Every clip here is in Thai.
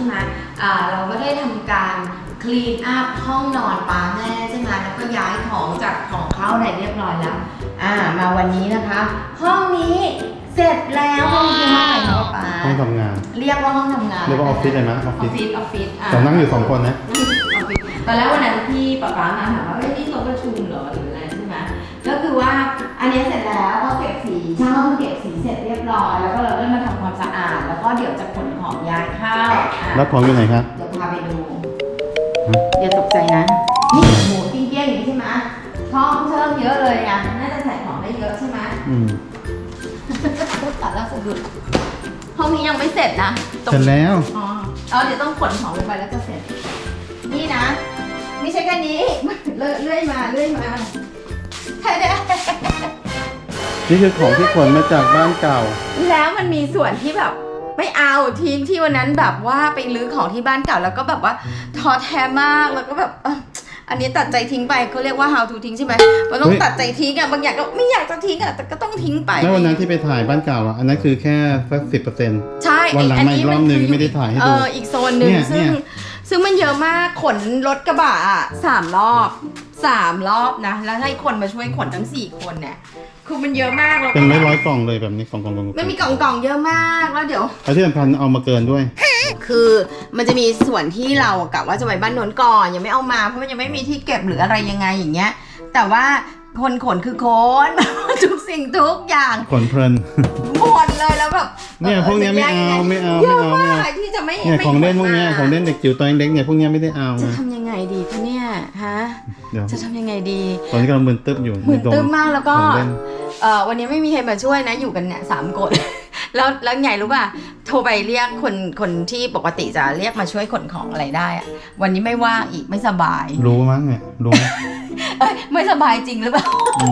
ช่ไหมอ่าเราก็ได้ทำการคลีนอัพห้องนอนป้าแม่ใช่ไหมแล้วก็ย้ายของจากของเข้าอะไรเรียบร้อยแล้วอ่ามาวันนี้นะคะ ห้องนี้เสร็จแล้วห้องคือห้องอะไรคะป้าห้องทำงาน เรียกว่าห้องทำงานเรียกว่าออฟฟิศเลยไหมออฟออฟิฟศฟิศออฟฟิศอะแต่นั่งอยู่สองคนนะออฟฟิศตอนแรกวันนั้นที่ป๊าป๊ามาถามว่าเอ้ยนี่โต๊ะประชุมเหรอหรืออะไรใช่ไหมก็คือว่าอันนี้เสร็จแล้วก็เก็บสีช่างห้องเก็บสีเสร็จเรียบร้อย แล้วก็เราเริ่มมาทำความสะอาด แล้วก็เดี๋ยวจะขนของย้ายเข้าอะ แล้วของอยู่ไหนครับ เดี๋ยวพาไปดูอย่าตกใจนะ นี่หมูปิ้งเปี้ยอย่างนี้ใช่ไหมช่องเชิงเยอะเลยอะน่าจะใส่ของได้เยอะใช่ไหมอืมพูดตัดแล้วสะดุดห้องนี้ยังไม่เสร็จนะตรงเสร็จแล้ว อ๋อเอาเดี๋ยวต้องขนของลงไปแล้วก็เสร็จ นี่นะ ไม่ใช่แค่นี้ เลื่อยเลื่อยมาเลื่อยมาแค่นี้นี่คือของที่ขนมาจากบ้านเก่า แล้วมันมีส่วนที่แบบ ไม่เอาทิ้งที่วันนั้นแบบว่าไปรื้อของที่บ้านเก่าแล้วก็แบบว่าท้อแท้มากแล้วก็แบบเอ่ออันนี้ตัดใจทิ้งไปเขาเรียกว่า how to ทิ้งใช่ไหมมันต้องเฮ้ยตัดใจทิ้งอะบางอย่างก็ไม่อยากจะทิ้งอะแต่ก็ต้องทิ้งไป แล้ววันนั้นที่ไปถ่ายบ้านเก่าอะอันนั้นคือแค่สักสิบเปอร์เซ็นต์ ใช่วันหลังมาอีกรอบหนึ่งคืไม่ได้ถ่ายให้ดูเอออีกโซนหนึ่งเนี่ยซึ่งเนี่ยซึ่งมันเยอะมากขนรถกระบะอะสามรอบสามรอบนะ แล้วให้คนมาช่วยขนทั้งสี่คนเนี่ย คือมันเยอะมากแล้วเป็นก็ร้อยร้อยๆกล่องเลยแบบนี้กล่องกล่องกล่องมันมีกล่องๆเยอะมากแล้วเดี๋ยว แล้วที่สำคัญเอามาเกินด้วย คือมันจะมีส่วนที่เรากะว่าจะไปบ้านนนท์ก่อนยังไม่เอามาเพราะมันยังไม่มีที่เก็บหรืออะไรยังไงอย่างเงี้ย แต่ว่าคนขนคือคน ทุกสิ่งทุกอย่าง ขนเพลิน หมดเลยแล้วแบบเนี่ยพวกเนี้ยไม่เอาไม่เอาเยไม่อะเอาไม่มาเอากที่จะไม่เนี่ยไม่ของเล่นพวกเนี้ยขมาของเล่นเด็กจิ๋วตัวเล็กๆเนี่ยพวกเนี้ยไม่ได้เอาจะนะทำยังไงดีคะเนี่ยฮะเดี๋ยวจะทำยังไงดี ตอนนี้กำลังมึนตึ๊บอยู่หมื่นตื้มมากแล้วก็ของเล่น เอ่อวันนี้ไม่มีใครมาช่วยนะ อยู่กันเนี่ยสามคน แล้วแล้วไงรู้ป่ะโทรไปเรียกคนคนที่ปกติจะเรียกมาช่วยขนของอะไรได้อะวันนี้ไม่ว่างอีกไม่สบายรู้มั้งเนี่ยรู้ เอ้ยไม่สบายจริงหรือเปล่า อื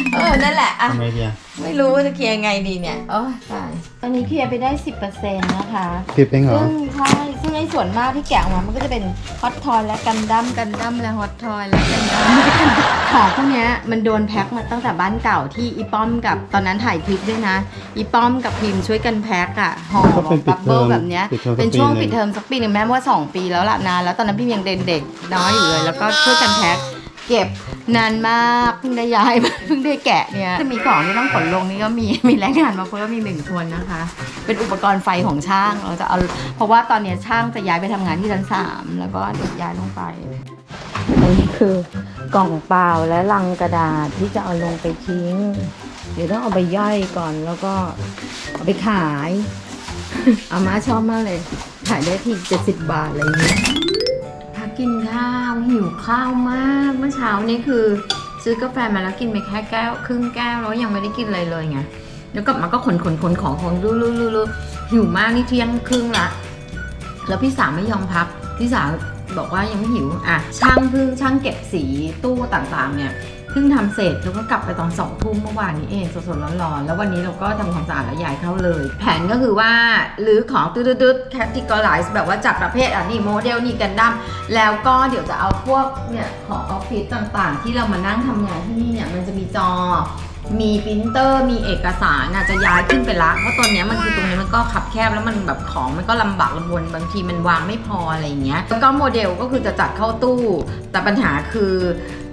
ม เออ นั่นแหละอะทำไงดีอะไม่รู้จะเคลียร์ยังไงดีเนี่ยโอ้ยตายตอนนี้เคลียร์ไปได้ 10%นะคะสิบเองเหรอซึ่งใช่ซึ่งไอ้ส่วนมากที่แกะออกมา มันก็จะเป็นฮอตทอยและกันดั้มกันดั้มและฮอตทอยและกันดั้มของพวกเนี้ยมันโดนแพ็คมาตั้งแต่บ้านเก่าที่อีป้อมกับตอนนั้นถ่ายคลิปด้วยนะ อีป้อมกับพิมพ์ช่วยกันแพ็คอะห่อก็เป็นปิบัดบเทเบิอลมแบบเนี้ยปิดเทอมสักเป็นช่วงปีหนึ่งปิดเทอมสักปีหนึ่งแม้ว่า 2 ปีแล้วล่ะนานแล้วตอนนั้นพี่ยังเด็กๆน้อยอยู่เลยแล้วก็ช่วยกันแพ็คเก็บ นานมากเพิ่งได้ย้ายมาเพิ่งได้แกะเนี่ยจะมีของที่ต้องขนลงนี่ก็มีมีแรงงานมาเพิ่มมีหนึ่งคนนะคะ เป็นอุปกรณ์ไฟของช่างเราจะเอาเพราะว่าตอนเนี้ยช่างจะย้ายไปทำงานที่ชั้นสามแล้วก็เดี๋ยวย้ายลงไปอันนี้คือกล่องเปล่าและลังกระดาษที่จะเอาลงไปทิ้ง เดี๋ยวต้องเอาไปย่อยก่อนแล้วก็เอาไปขายอาม่าชอบมากเลย ขายได้ที่เจ็ดสิบบาทอะไรอย่างเงี้ยพั กินข้าวหิวข้าวมากเมื่อเช้านี้คือ ซื้อกาแฟมาแล้วกินไปแค่แก้ว ครึ่งแก้วแล้วยังไม่ได้กินอะไรเลยไงแล้วกลับมาก็ขนขนขนของของรู้รู้รู้หิวมากนี่เที่ยงครึ่งละแล้วพี่สาวไม่ยอมพักพี่สาวบอกว่ายังไม่หิวอะช่างพึ่งช่างเก็บสีตู้ต่างๆเนี่ย เพิ่งทำเสร็จแล้วก็กลับไปตอนสองทุ่มเมื่อวานนี้เองสดๆร้อนๆแล้ววันนี้เราก็ทำความสะอาดแล้วย้ายเข้าเลย แผนก็คือว่าหรือของตืดๆๆ categorize แบบว่าจัดประเภทอะนี่โมเดลนี่กันดั้มแล้วก็เดี๋ยวจะเอาพวกเนี่ยของออฟฟิศต่างๆ ที่เรามานั่งทำงานที่นี่เนี่ยมันจะมีจอมีปรินเตอร์มีเอกสารน่ะจะย้ายขึ้นไปละเพราะตอนนี้มันคือตรงนี้มันก็ขับแคบแล้วมันแบบของมันก็ลำบากลำบนบางทีมันวางไม่พออะไรอย่างเงี้ยแล้วก็โมเดลก็คือจะจัดเข้าตู้ แต่ปัญหาคือ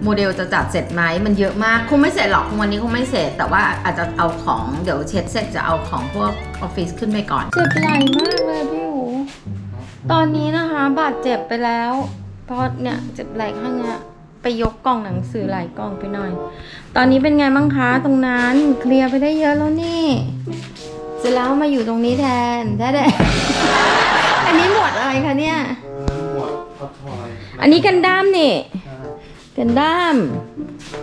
โมเดลจะจัดเสร็จไหมมันเยอะมาก คงไม่เสร็จหรอกวันนี้คงไม่เสร็จ แต่ว่าอาจจะเอาของเดี๋ยวเช็ดเสร็จจะเอาของพวกออฟฟิศขึ้นไปก่อน เจ็บไหล่มากเลยพี่หูตอนนี้นะคะบาดเจ็บไปแล้ว เพราะเนี่ยเจ็บไหล่ข้างเนี้ยไปยกกล่องหนังสือหลายกล่องไปหน่อย ตอนนี้เป็นไงบ้างคะตรงนั้นเคลียร์ไปได้เยอะแล้วนี่ เสร็จแล้วมาอยู่ตรงนี้แทนแท้ๆอันนี้หมวดอะไรคะเนี่ย หมวดท็อปทอย อันนี้กันด้ามนี่ กันด้าม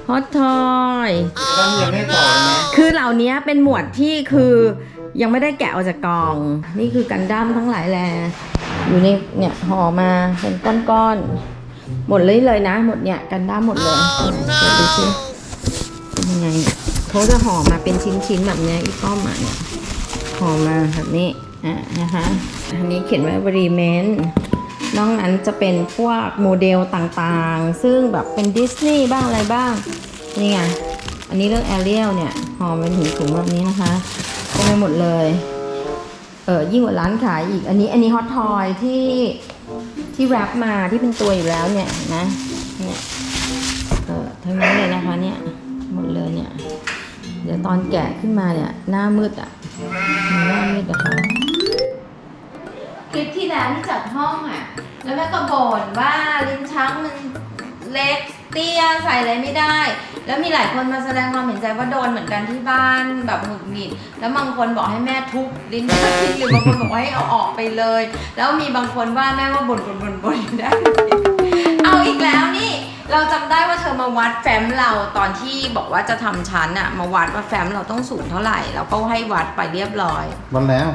ฮอตทอยต้องยังไม่ต่อเลยนะคือเหล่านี้เป็นหมวดที่คือยังไม่ได้แกะออกจากกล่อง นี่คือกันด้ามทั้งหลายแหละอยู่ในเนี่ยห่อมาเป็นก้อนๆ หมดเลยเลยนะ หมดเนี่ยกันด้ามหมดเลยเดี๋ยวดูสิเป็นยังไงเขาจะห่อมาเป็นชิ้นๆแบบเนี้ยอีป้อมอะเนี่ยห่อมาแบบนี้อะนะคะอันนี้เขียนไว้บริเมน นอกนั้นจะเป็นพวกโมเดลต่างๆ ซึ่งแบบเป็นดิสนีย์บ้างอะไรบ้าง นี่ไง อันนี้เรื่องแอเรียลเนี่ยห่อเป็นถุงๆแบบนี้นะคะเต็มไปหมดเลย เออยิ่งกว่าร้านขายอีก อันนี้อันนี้ฮอตทอยที่ที่แรปมาที่เป็นตัวอยู่แล้วเนี่ยนะ เนี่ย เออทั้งนั้นเลยนะคะเนี่ยหมดเลยเนี่ย เดี๋ยวตอนแกะขึ้นมาเนี่ยหน้ามืดอะหน้ามืดอะค่ะคลิปที่แล้วที่จัดห้องอะ แล้วแม่ก็บ่นว่าลิ้นชักมันเล็กเตี้ยใส่อะไรไม่ได้ แล้วมีหลายคนมาแสดงความเห็นใจว่าโดนเหมือนกันที่บ้านแบบหงุดหงิด แล้วบางคนบอกให้แม่ทุบลิ้นชักทิ้งหรือบางคนบอกว่าให้เอาออกไปเลย แล้วมีบางคนว่าแม่ว่าบ่นบ่นบ่นบ่นได้ เอาอีกแล้วนี่เราจำได้ว่าเธอมาวัดแฟ้มเราตอนที่บอกว่าจะทำชั้นอะมาวัดว่าแฟ้มเราต้องสูงเท่าไหร่เราก็ให้วัดไปเรียบร้อย วันแล้ว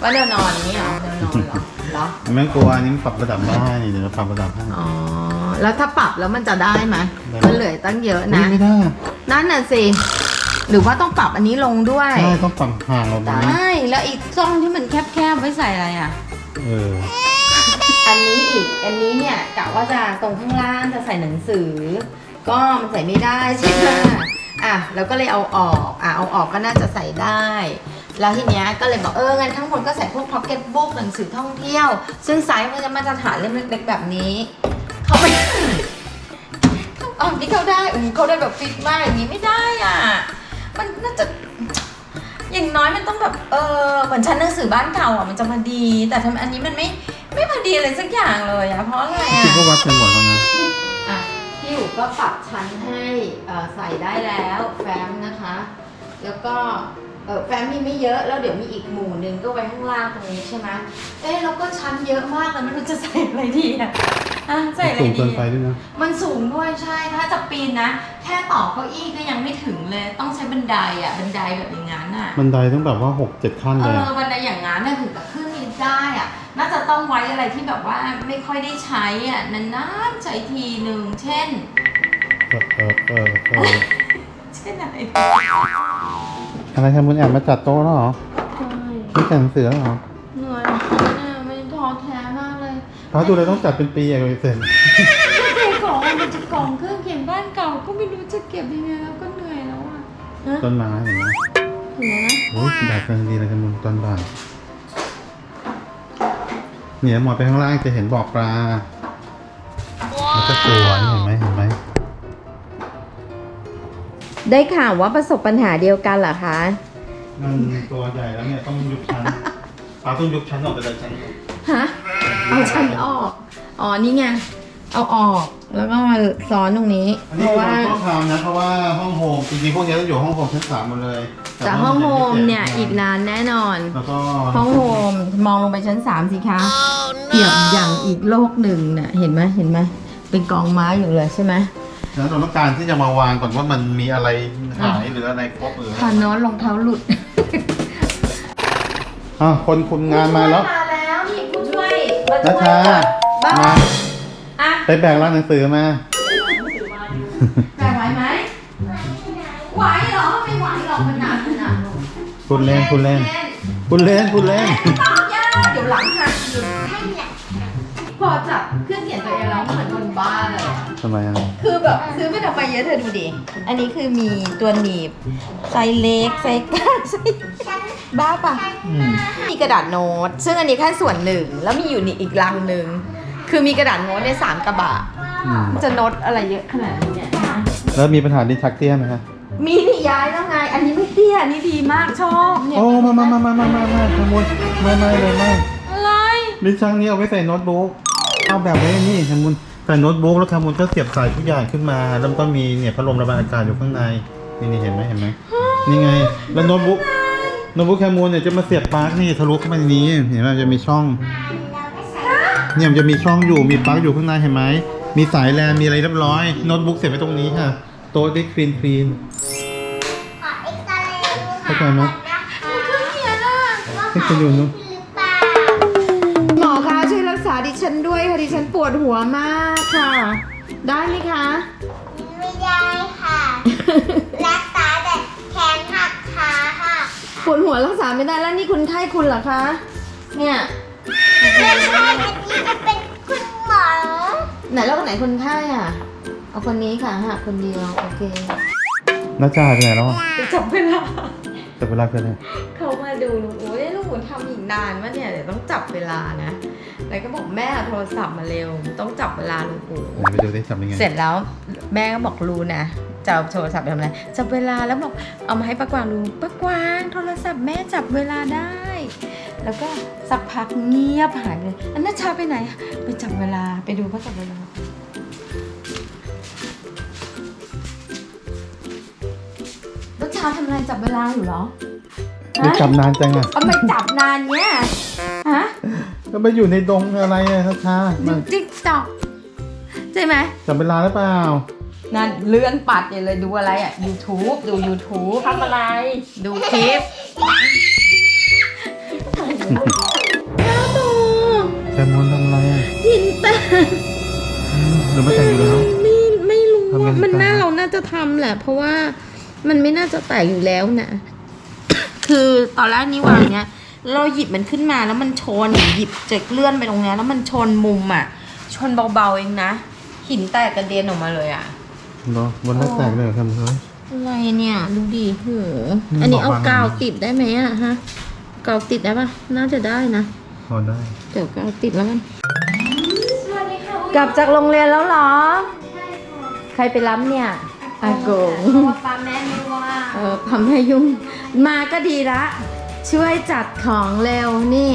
ว่าเดี๋ยวนอนนี้เหรอเดี๋ยวนอนเหรอ เหรอ ไม่ต้องกลัวอันนี้มันปรับระดับได้เดี๋ยวเราปรับระดับให้ อ๋อ แล้วถ้าปรับแล้วมันจะได้ไหมได้ มันเหลือตั้งเยอะอุ๊ยนะไม่ได้นั่นน่ะสิ หรือว่าต้องปรับอันนี้ลงด้วย ใช่ต้องปรับห่างออกมาได้แล้วอีกช่องที่มันแคบๆไว้ใส่อะไรอะ เอออันนี้อีก อันนี้เนี่ยกะว่าจะตรงข้างล่างจะใส่หนังสือ ก็มันใส่ไม่ได้ใช่ไหมอะแล้วก็เลยเอาออก อะเอาออกก็น่าจะใส่ได้ แล้วทีเนี้ยก็เลยบอกเอองั้นข้างบนก็ใส่พวกพ็อกเก็ตบุ๊กหนังสือท่องเที่ยว ซึ่งไซส์มันจะมาตรฐานเล่มเล็กๆแบบนี้เขาไม่อ๋อนี่เขาได้อืมเขาได้แบบฟิตมากอย่างนี้ไม่ได้อะ มันน่าจะอย่างน้อยมันต้องแบบเออเหมือนชั้นหนังสือบ้านเก่าอะมันจะพอดี แต่ทำไมอันนี้มันไม่ไม่พอดีเลยสักอย่างเลยอะเพราะอะไรคิดอะว่าวัดไปหมดแล้วนะอะพี่อยู่ก็ปรับชั้นให้เอ่อใส่ได้แล้วแฟ้มนะคะ แล้วก็ เออแฟ้มมีไม่เยอะแล้วเดี๋ยวมีอีกหมู่หนึ่งก็ไว้ข้างล่างตรงนี้ใช่ไหมเอ๊ะแล้วก็ชั้นเยอะมากเลยไม่รู้จะใส่อะไรดีอะอะใส่อะไรสูงดี เกินไปอะด้วยนะ มันสูงด้วยใช่ถ้าจะปีนนะ แค่ต่อเก้าอี้ก็ยังไม่ถึงเลย ต้องใช้บันไดอะบันไดแบบอย่างนั้นอะบันไดต้องแบบว่าหกเจ็ดขั้นเอเลยออะบันไดอย่างนั้นน่ะถึงจะขึ้นลิฟต์ได้อะน่าจะต้องไว้อะไรที่แบบว่าไม่ค่อยได้ใช้อะนานๆใช้ทีหนึ่งเช่น เออเออเออเออเช่นอะไร อะไรครับคุณแอบมาจัดโต๊ะแล้วเหรอไม่จัดหนังสือแล้วเหรอเหนื่อยเนี่ยไม่ท้อแท้มากเลยพระดูเลยต้องจัดเป็นปีอะเลยเสร็จเก็บของมันจะกล่องเครื่องเขียนบ้านเก่าก็ไม่รู้จะเก็บยังไงแล้วก็เหนื่อยแล้วอะฮะต้นไม้เห็นไหมเห็นไหมนะโอ้ยแดดกำลังดีเลยกันมุมตอนบ่ายเนี่ยหมอไปข้างล่างจะเห็นบ่อปลาแล้วก็สวนเห็นไหมเห็นไหม ได้ข่าวว่าประสบปัญหาเดียวกันเหรอคะ มันตัวใหญ่แล้วเนี่ยต้องยุบชั้นปลาต้องยุบชั้นออกไปเลยชั้นฮะ เอาชั้นออก อ๋อ นี่ไง เอาออก แล้วก็มาซ้อนตรงนี้ อันเพนี้ราะคือว่าห้องคราวนะเพราะว่าห้องโฮมจริงๆพวกนี้ต้องอยู่ห้องโฮมชั้นสามหมดเลยแต่ห้องโฮมเนี่ย อีกนานแน่นอน แล้วก็ห้องโฮมมองลงไปชั้นสามสิคะเปรียบอย่างอีกโลกหนึ่งน่ะ เห็นไหมเห็นไหมเป็นกองไม้อยู่เลยใช่ไหม แล้วเราต้องการที่จะมาวางก่อนว่ามันมีอะไรหายหรืออะไรครบหรือคานอนรองเท้าหลุด อะคนคุมงานมาแล้ว มาแล้วนี่ผู้ช่วยมานัชช่วยชาบ้ามาอะไปแบกร้านหนังสือมา แบกไหวไหมไหวเหรอไม่ไหวหรอกขนาดขนาดนั้นคุณเล่นคุณเล่นคุณเล่นคุณเล่นต้องย่าเดี๋ยวหลังหักหยุดพอจับเครื่องเขียนตัวเองแล้วเหมือนคนบ้าเลยอะ ทำไมอะคือแบบซื้อไปทำไมเยอะเธอดูดิ อันนี้คือมีตัวหนีบไซส์เล็กไซส์กลางไซส์บ้าปะอืมมีกระดาษโน้ต ซึ่งอันนี้แค่ส่วนหนึ่ง แล้วมีอยู่นี่อีกลังหนึ่ง คือมีกระดาษโน้ตในยสามกระบะอืมจะโน้ตอะไรเยอะขนาดนี้เนี่ยแล้วมีปัญหาดินชักเตี้ยไหมคะมีนี่ย้ายแล้วไง อันนี้ไม่เตี้ยอันนี้ดีมากชอบเนี่ยโอ้มามามามามามามาขโมยไม่ไม่เลยไม่อะไรลิ้นชักนี้เอาไว้ใส่โน้ตบุ๊กเอาแบบไว้นี่ขมุน ใส่โน้ตบุ๊กแล้วขมุนก็เสียบสายทุกอย่างขึ้นมา แล้วมันก็มีเนี่ยพัดลมระบายอากาศอยู่ข้างในนี่นี่เห็นไหมเห็นไหมนี่ไง แล้วโน้ตบุ๊กโน้ตบุ๊กแคมูลเนี่ยจะมาเสียบปลั๊กนี่ทะลุเข้ามาในนี้เห็นไหมจะมีช่อง เนี่ยมันจะมีช่องอยู่มีปลั๊กอยู่ข้างในเห็นไหมมีสายแลนมีอะไรเรียบร้อยโน้ตบุ๊กเสียบไว้ตรงนี้ค่ะ โต๊ะได้คลีนคลีนขอเอ็กซเรย์ดูเข้าใจไหมว่าให้คุณดูเนอะหรือเปล่า ดิฉันด้วยค่ะดิฉันปวดหัวมากค่ะ ได้ไหมคะ ไม่ได้ค่ะ รักษาแต่แขนหักขาค่ะปวดหัวรักษาไม่ได้แล้วนี่คุณไข้คุณเหรอคะ เนี่ยไม่ใช่อันนี้จะเป็นคุณหมอไหนแล้วคนไหนคนไข้อะ เอาคนนี้ค่ะหักคนเดียวโอเคน้าจ่าไปไหนแล้วอะจับเวลาจับเวลาเกินเลยเขามาดูลุงอูเอ้ยลุงอูทำอีก นานวะเนี่ยเดี๋ยวต้องจับเวลานะแล้วก็บอกแม่เอาโทรศัพท์มาเร็ว ต้องจับเวลาลุงอูไหนไปดูได้จับยังไงเสร็จแล้วแม่ก็บอกรู้นะจะเอาโทรศัพท์ไปทำอะไรจับเวลาแล้วบอกเอามาให้ป้ากวางดูป้ากวางโทรศัพท์แม่จับเวลาได้ แล้วก็สักพักเงียบหายเลยอันนัชชาไปไหน ไปจับเวลาไปดูเขาจับเวลานัชชาทำอะไรจับเวลาอยู่เหรอ ไปจับนานจังอะเอามาจับนานเนี้ยฮะก็ไปอยู่ในดงอะไรอะช้าๆดูมาจิ๊กจอกใช่ไหมจับเวลาหรือเปล่า นั่นเลื่อนปัดอย่าเลยดูอะไรอะ YouTube ดู YouTube ทำอะไร ดูคลิปน้าโตแซมมอนทำอะไรอะหินแตกหรือไม่แต่งอยู่แล้วไม่ไม่รู้ทำไงว่ามันต่อน่าเราน่าจะทำแหละ เพราะว่ามันไม่น่าจะแตกอยู่แล้วนะ คือตอนแรกนี่วางเนี้ย เราหยิบมันขึ้นมาแล้วมันชนหยิบจะเลื่อนไปตรงเนี้ยแล้วมันชนมุมอะ ชนเบาๆเองนะ หินแตกกระเด็นออกมาเลยอะเหรอวันแรกแตกเลยเหรอครับเฮ้ยอะไรเนี่ยดูดิโหอืมอันนี้เอาบอกวางกาวติดได้ไหมอะฮะกาวติดได้ปะน่าจะได้นะพอได้เดี๋ยวกาวติดแล้วกันสวัสดีค่ะกลับจากโรงเรียนแล้วเหรอใช่ค่ะใครไปรับเนี่ย อากง เพราะว่าป้าแม่ไม่ว่างเออทำให้ยุ่ง มาก็ดีละ ช่วยจัดของเร็วนี่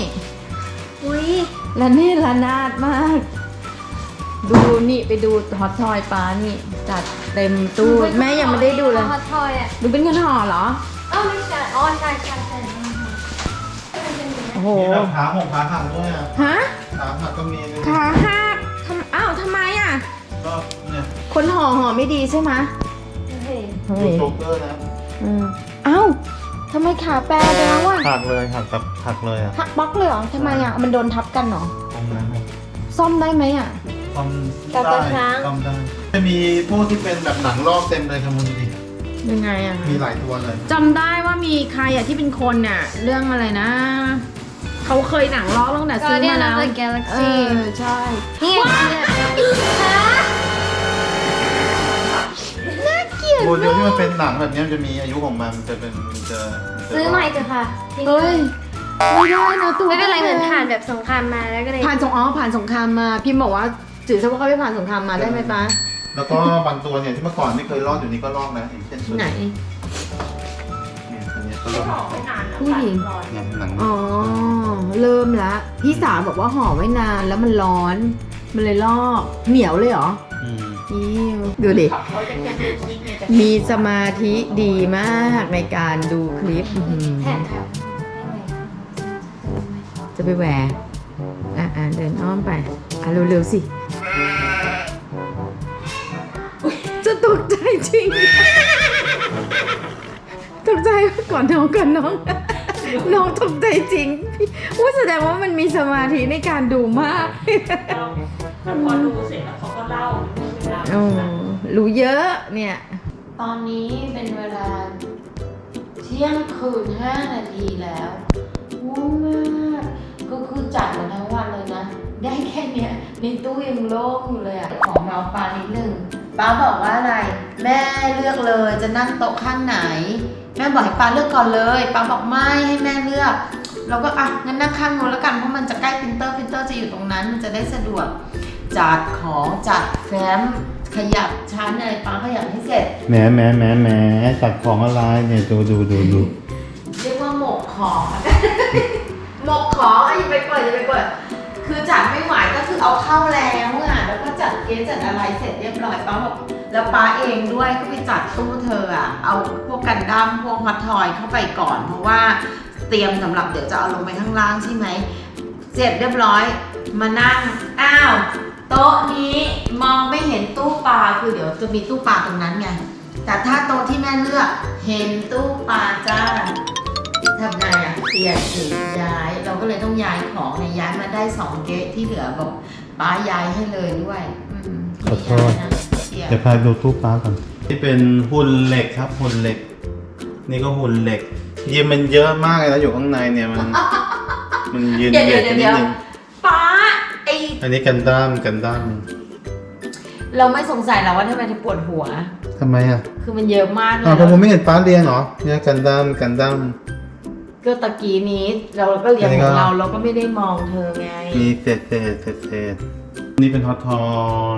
อุ้ยและนี่ละนาดมาก ดูนี่ไปดูฮอตทอยป้านี่ จัดเต็มตู้แม่ยังไม่ได้ดูเลยฮอตทอยอะดูเป็นเงินห่อเหรอเอ้าไม่ใช่อ๋อใช่ใช่ใช่โอ้โหมีแบบขาหงขาหักด้วยอะฮะขาหักก็มีเลยขาหักทำอ้าวทำไมอะก็เนี่ยคนห่อห่อไม่ดีใช่ไหม เฮ้ยเฮ้ยโจ๊กเกอร์นะอืมเอ้าทำไมขาแปรไปแล้วอะหักเลยหักแบบหักเลยอะหักบล็อกเลยเหรอทำไมอะมันโดนทับกันเหรอตรงนั้นอะซ่อมได้ไหมอะ ซ่อมได้ซ่อมได้จะมีพวกที่เป็นแบบหนังลอกเต็มเลยครับคุณดูดิยังไงอะมีหลายตัวเลย จำได้ว่ามีใครอะที่เป็นคนอะเรื่องอะไรนะ เขาเคยหนังล้อตั้งแต่ซื้อมาแล้ว Guardian of the เอ Galaxy อใช่ นี่ไง เนี่ยตัวเดียวที่มันเป็นหนังแบบนี้มันจะมีอายุของมันมันจะเป็นมันจะมันจะซื้อใหม่เถอะค่ะเฮ้ยไม่ได้นะตัวไม่เป็นไรเหมือนผ่านแบบสงครามมาแล้วก็เลยผ่านสงอ๋อผ่านสงครามมา พิมพ์บอกว่าถือซะว่าเขาไปผ่านสงครามมาได้ไหมป้าแล้วก็บางตัวเนี่ยที่เมื่อก่อนไม่เคยรอดอยู่นี้ก็รอดนะอย่างเช่นตัวไหนเนี่ยอันนี้ก็รอดไม่นานนะผู้หญิงเนี่ยหนังอ๋อเริ่มละพี่สาวบอกว่าห่อไว้นานแล้วมันร้อน มันเลยลอกเหนียวเลยเหรอ อืม อิ๊วดูดิ มีสมาธิดีมากในการดูคลิป จะไปแหวกอะอะเดินอ้อมไป อะเร็วๆสิ จะตกใจจริง ตกใจก่อนน้องก่อนน้อง น้องตกใจจริงพี่ว่าแสดงว่ามันมีสมาธิในการดูมากแล้วพอดูเสร็จแล้วเขาก็เล่าเวลาโอ้รู้เยอะเนี่ย ตอนนี้เป็นเวลาเที่ยงคืนห้านาทีแล้วง่วงมากก็คือจัดมาทั้งวันเลยนะ ได้แค่เนี้ยในตู้ยังโล่งอยู่เลยอะของเราปานิดนึง ป้าบอกว่าอะไร แม่เลือกเลยจะนั่งโต๊ะข้างไหน แม่บอกให้ป้าเลือกก่อนเลยป้าบอกไม่ให้แม่เลือกเราก็อะงั้นนั่งข้างนู้นแล้วกันเพราะมันจะใกล้ปรินเตอร์ปรินเตอร์จะอยู่ตรงนั้นมันจะได้สะดวกจัดของจัดแฟ้มขยับชั้นอะไรป้าขยับให้เสร็จแหมแหมแหมแหมจัดของอะไรเนี่ยดูดูดูดูเรียกว่าหมกของ หมกของอะอย่าไปเปิดอย่าไปเปิด คือจัดไม่ไหวก็คือเอาเข้าแล้วอะแล้วก็จัดเกสจัดอะไรเสร็จเรียบร้อยป้าบอกแล้วป้าเองด้วยก็ไปจัดตู้เธออะเอาพวกกันดั้มพวกฮอตทอยเข้าไปก่อน เพราะว่าเตรียมสำหรับเดี๋ยวจะเอาลงไปข้างล่างใช่ไหมเสร็จเรียบร้อยมานั่งอ้าวโต๊ะนี้มองไม่เห็นตู้ปลาคือเดี๋ยวจะมีตู้ปลาตรงนั้นไงแต่ถ้าโต๊ะที่แม่เลือกเห็นตู้ปลาจ้า ทำไงอะเปลี่ยนสีย้ายเราก็เลยต้องย้ายของเนี่ยย้ายมาได้สองเกตที่เหลือบอกป้าย้ายให้เลยด้วยอืมขอโทษ ย้ายนะเดี๋ยวเดี๋ยวพาดูตู้ปลาก่อนนี่เป็นหุ่นเหล็กครับหุ่นเหล็ก นี่ก็หุ่นเหล็กยีมันเยอะมากเลยนะอยู่ข้างในเนี่ยมัน มันยืนเดี๋ยวเหยีเดี๋ยยดวกันนิเดี๋ดยวนึงป้าไออันนี้กันด้ามกันด้ามเราไม่สงสัยหรอว่าทำไมถึงปวดหัว ทำไมอะคือมันเยอะมากเลยอ้าวพอผมไม่เห็นป้าเรียนเหรอเนี่ยกันด้ามกันด้าม ก็ก็ตะกี้นี้เราก็เรียนของเราเราก็ไม่ได้มองเธอไง มีเศษเศษเศษเศษนี่เป็นฮอตทอ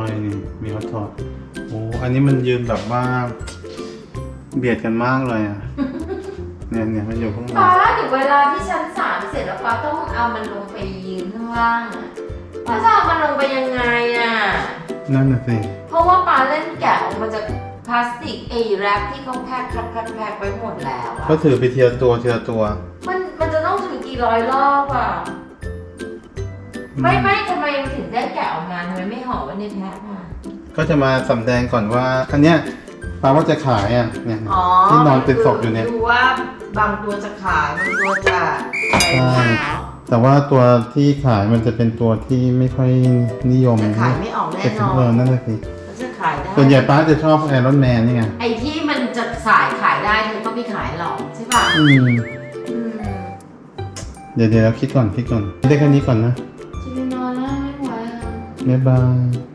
ยนี่มีฮอตทอยโอ้อันนี้มันยืนแบบว่า เบียดกันมากเลยอะ เนี่ยเนี่ยมันอยู่ข้างในป้าเดี๋ยวเวลาที่ชั้นสามเสร็จแล้วป้าต้องเอามันลงไปยืนข้างล่างอะป้าจะเอามันลงไปยังไงอะ นั่นน่ะสิ เพราะว่าป้าเล่นแกะออกมาจาก พลาสติกไอ้แรปที่เขาแพ็คแพ็คแพ็คแพ็คไว้หมดแล้วอะก็ถือไปเทียตัวเทียตัวมันมันจะต้องถึงกี่ร้อยรอบอะ ไม่ไม่ทำไมมันถึงได้แกะออกมาทำไมไม่ห่อไว้ในแพ็คอะ ก็จะมาสำแดงก่อนว่าอันเนี้ยปาว่าจะขายอะเนี่ยอ๋อที่นอนเป็นศพอยู่เนี่ย ดูว่าบางตัวจะขายบางตัวจะอะไรใช่ แต่ว่าตัวที่ขายมันจะเป็นตัวที่ไม่ค่อยนิยมจะขายไม่ออกแน่แต่นอเออนนั่นแหละสิมันจะ ขายได้ ส่วนใหญ่ป้าจะชอบไอรอนแมนนี่ไงไอ้ที่มันจะสายขายได้เธอก็ไม่ขายหรอกใช่ป่ะอืมอืมเดี๋ยวเดี๋ยวคิดก่อนคิดก่อนได้แค่นี้ก่อนนะ จะไปนอนแล้วไม่ไหวอะบ๊ายบาย